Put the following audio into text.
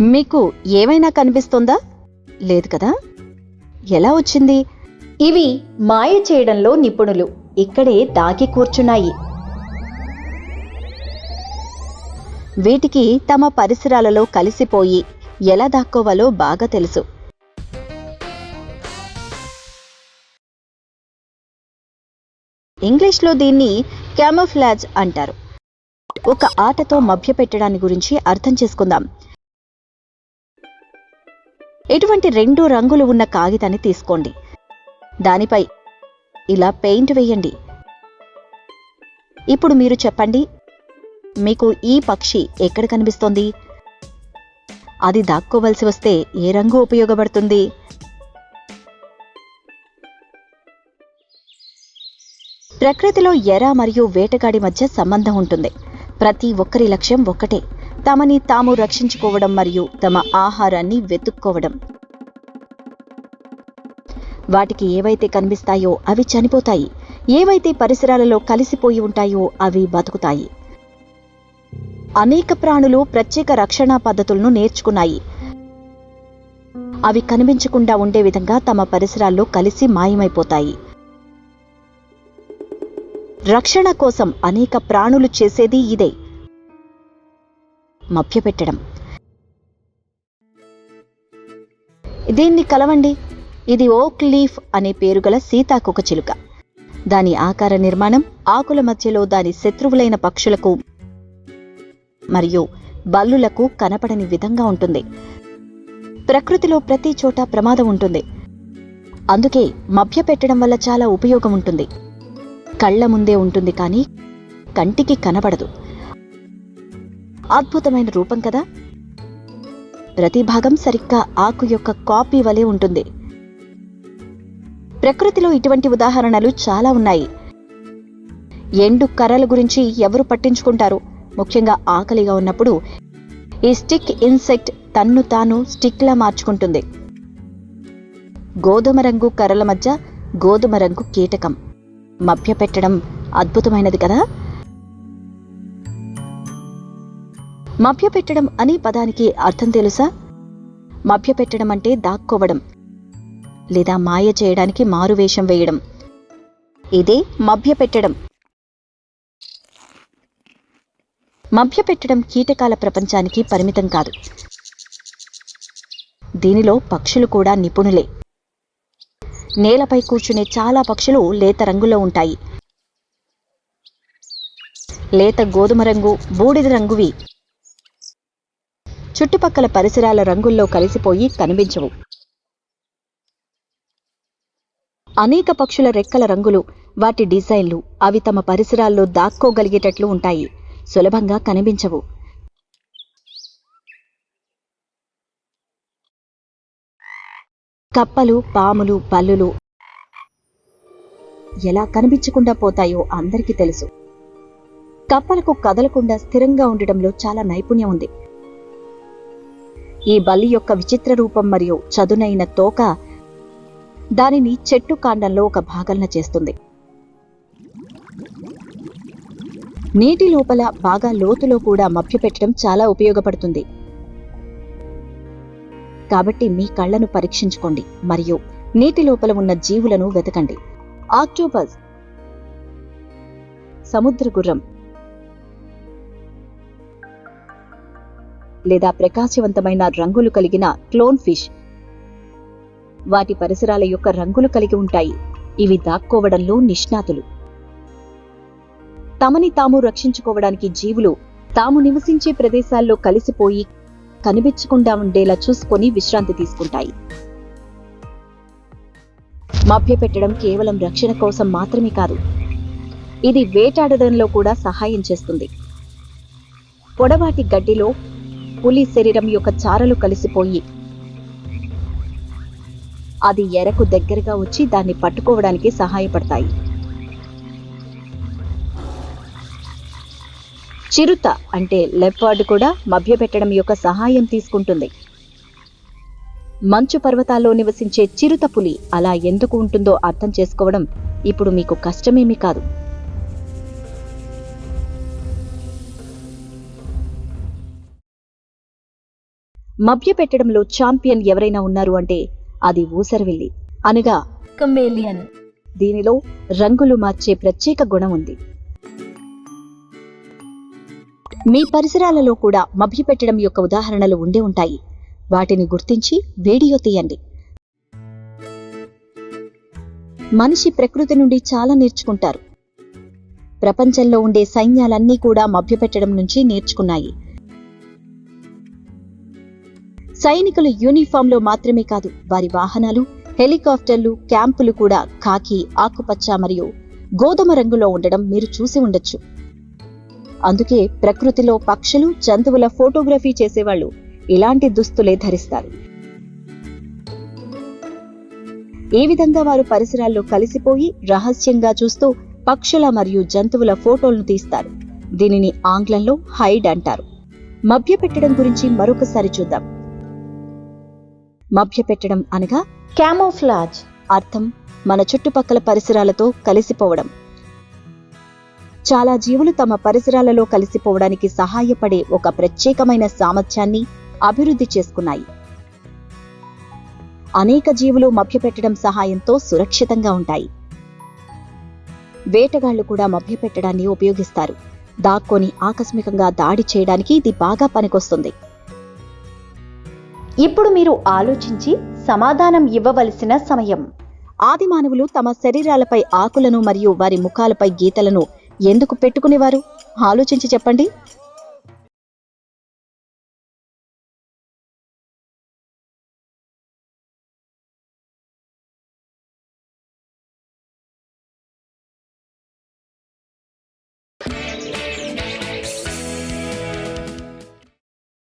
మీకు ఏమైనా కనిపిస్తోందా? లేదు కదా? ఎలా వచ్చింది? ఇవి మాయ చేయడంలో నిపుణులు. ఇక్కడే దాగి కూర్చున్నాయి. వీటికి తమ పరిసరాలలో కలిసిపోయి ఎలా దాక్కోవాలో బాగా తెలుసు. ఇంగ్లీష్లో దీన్ని క్యామోఫ్లాజ్ అంటారు. ఒక ఆటతో మభ్యపెట్టడాన్ని గురించి అర్థం చేసుకుందాం. ఎటువంటి రెండు రంగులు ఉన్న కాగితాన్ని తీసుకోండి. దానిపై ఇలా పెయింట్ వేయండి. ఇప్పుడు మీరు చెప్పండి మీకు ఈ పక్షి ఎక్కడ కనిపిస్తోంది? అది దాక్కోవలసి వస్తే ఏ రంగు ఉపయోగపడుతుంది? ప్రకృతిలో ఎర మరియు వేటగాడి మధ్య సంబంధం ఉంటుంది. ప్రతి ఒక్కరి లక్ష్యం ఒక్కటే. తమని తాము రక్షించుకోవడం మరియు తమ ఆహారాన్ని వెతుక్కోవడం. వాటికి ఏవైతే కనిపిస్తాయో అవి చనిపోతాయి. ఏవైతే పరిసరాలలో కలిసిపోయి ఉంటాయో అవి బతుకుతాయి. అనేక ప్రాణులు ప్రత్యేక రక్షణ పద్ధతులను నేర్చుకున్నాయి. అవి కనిపించకుండా ఉండే విధంగా తమ పరిసరాల్లో కలిసి మాయమైపోతాయి. రక్షణ కోసం అనేక ప్రాణులు చేసేది ఇదే. మభ్యపెట్టడం. దీన్ని కలవండి? ఇది ఓక్ లీఫ్ అనే పేరుగల సీతాకొక చిలుక. దాని ఆకార నిర్మాణం ఆకుల మధ్యలో దాని శత్రువులైన పక్షులకు మరియు బల్లులకు కనపడని విధంగా ఉంటుంది. ప్రకృతిలో ప్రతి చోట ప్రమాదం ఉంటుంది. అందుకే మభ్యపెట్టడం వల్ల చాలా ఉపయోగం ఉంటుంది. కళ్ళ ముందే ఉంటుంది కానీ కంటికి కనబడదు. అద్భుతమైన రూపం కదా? ప్రతి భాగం సరిగ్గా ఆకు యొక్క కాపీ వలె ఉంటుంది. ప్రకృతిలో ఇటువంటి ఉదాహరణలు చాలా ఉన్నాయి. ఎండు కర్రల గురించి ఎవరు పట్టించుకుంటారు? ముఖ్యంగా ఆకలిగా ఉన్నప్పుడు ఈ స్టిక్ ఇన్సెక్ట్ తన్ను తాను స్టిక్లా మార్చుకుంటుంది. గోధుమ రంగు కర్రల మధ్య గోధుమ రంగు కీటకం. మభ్యపెట్టడం అద్భుతమైనది కదా? మభ్యపెట్టడం అనే పదానికి అర్థం తెలుసా? మభ్యపెట్టడం అంటే దాక్కోవడం లేదా మాయ చేయడానికి మారువేషం వేయడం. ఇదే మభ్యపెట్టడం. మభ్యపెట్టడం కీటకాల ప్రపంచానికి పరిమితం కాదు. దీనిలో పక్షులు కూడా నిపుణులే. నేలపై కూర్చునే చాలా పక్షులు లేత రంగులో ఉంటాయి. లేత గోధుమ రంగు బూడిద రంగువి. చుట్టుపక్కల పరిసరాల రంగుల్లో కలిసిపోయి కనిపించవు. అనేక పక్షుల రెక్కల రంగులు వాటి డిజైన్లు అవి తమ పరిసరాల్లో దాక్కోగలిగేటట్లు ఉంటాయి. సులభంగా కనిపించవు. కప్పలు పాములు పల్లులు ఎలా కనిపించకుండా పోతాయో అందరికీ తెలుసు. కప్పలకు కదలకుండా స్థిరంగా ఉండటంలో చాలా నైపుణ్యం ఉంది. ఈ బల్లి యొక్క విచిత్ర రూపం మరియు చదునైన తోక దానిని చెట్టు కాండంలో ఒక భాగంలో చేస్తుంది. నీటి లోపల బాగా లోతులో కూడా మభ్యపెట్టడం చాలా ఉపయోగపడుతుంది. కాబట్టి మీ కళ్ళను పరీక్షించుకోండి మరియు నీటి లోపల ఉన్న జీవులను వెతకండి. ఆక్టోపస్ సముద్ర గుర్రం లేదా ప్రకాశవంతమైన రంగులు కలిగిన క్లోన్ ఫిష్. వాటి పరిసరాల యొక్క రంగులు కలిగి ఉంటాయి. ఇవి దాక్కోవడంలో నిష్ణాతులు. తమని తాము రక్షించుకోవడానికి జీవులు తాము నివసించే ప్రదేశాల్లో కలిసిపోయి కనిపించకుండా ఉండేలా చూసుకొని విశ్రాంతి తీసుకుంటాయి. మభ్యపెట్టడం కేవలం రక్షణ కోసం మాత్రమే కాదు ఇది వేటాడడంలో కూడా సహాయం చేస్తుంది. పొడవాటి గడ్డిలో పులి శరీరం యొక్క చారలు కలిసిపోయి అది ఎరకు దగ్గరగా వచ్చి దాన్ని పట్టుకోవడానికి సహాయపడతాయి. చిరుత అంటే లెప్పార్డ్ కూడా మభ్యపెట్టడం యొక్క సహాయం తీసుకుంటుంది. మంచు పర్వతాల్లో నివసించే చిరుత పులి అలా ఎందుకు ఉంటుందో అర్థం చేసుకోవడం ఇప్పుడు మీకు కష్టమేమీ కాదు. మభ్యపెట్టడంలో ఛాంపియన్ ఎవరైనా ఉన్నారు అంటే అది ఊసరవిల్లి. అనగా కమేలియన్. దీనిలో రంగులు మార్చే ప్రత్యేక గుణం ఉంది. మీ పరిసరాలలో కూడా మభ్యపెట్టడం యొక్క ఉదాహరణలు ఉండే ఉంటాయి. వాటిని గుర్తించి వీడియో తీయండి. మనిషి ప్రకృతి నుండి చాలా నేర్చుకుంటారు. ప్రపంచంలో ఉండే సైన్యాలన్నీ కూడా మభ్యపెట్టడం నుంచి నేర్చుకున్నాయి. సైనికులు యూనిఫామ్లో మాత్రమే కాదు వారి వాహనాలు హెలికాప్టర్లు క్యాంపులు కూడా కాకి ఆకుపచ్చ మరియు గోధుమ రంగులో ఉండడం మీరు చూసి ఉండొచ్చు. అందుకే ప్రకృతిలో పక్షులు జంతువుల ఫోటోగ్రఫీ చేసేవాళ్ళు ఇలాంటి దుస్తులే ధరిస్తారు. ఈ విధంగా వారు పరిసరాల్లో కలిసిపోయి రహస్యంగా చూస్తూ పక్షుల మరియు జంతువుల ఫోటోలను తీస్తారు. దీనిని ఆంగ్లంలో హైడ్ అంటారు. మభ్యపెట్టడం గురించి మరొకసారి చూద్దాం. మభ్యపెట్టడం అనగా క్యామోఫ్లాజ్ అర్థం మన చుట్టుపక్కల పరిసరాలతో కలిసిపోవడం. చాలా జీవులు తమ పరిసరాలలో కలిసిపోవడానికి సహాయపడే ఒక ప్రత్యేకమైన సామర్థ్యాన్ని అభివృద్ధి చేసుకున్నాయి. అనేక జీవులు మభ్యపెట్టడం సహాయంతో సురక్షితంగా ఉంటాయి. వేటగాళ్ళు కూడా మభ్యపెట్టడాన్ని ఉపయోగిస్తారు. దాక్కొని ఆకస్మికంగా దాడి చేయడానికి ఇది బాగా పనికొస్తుంది. ఇప్పుడు మీరు ఆలోచించి సమాధానం ఇవ్వవలసిన సమయం. ఆది మానవులు తమ శరీరాలపై ఆకులను మరియు వారి ముఖాలపై గీతలను ఎందుకు పెట్టుకునేవారు? ఆలోచించి చెప్పండి.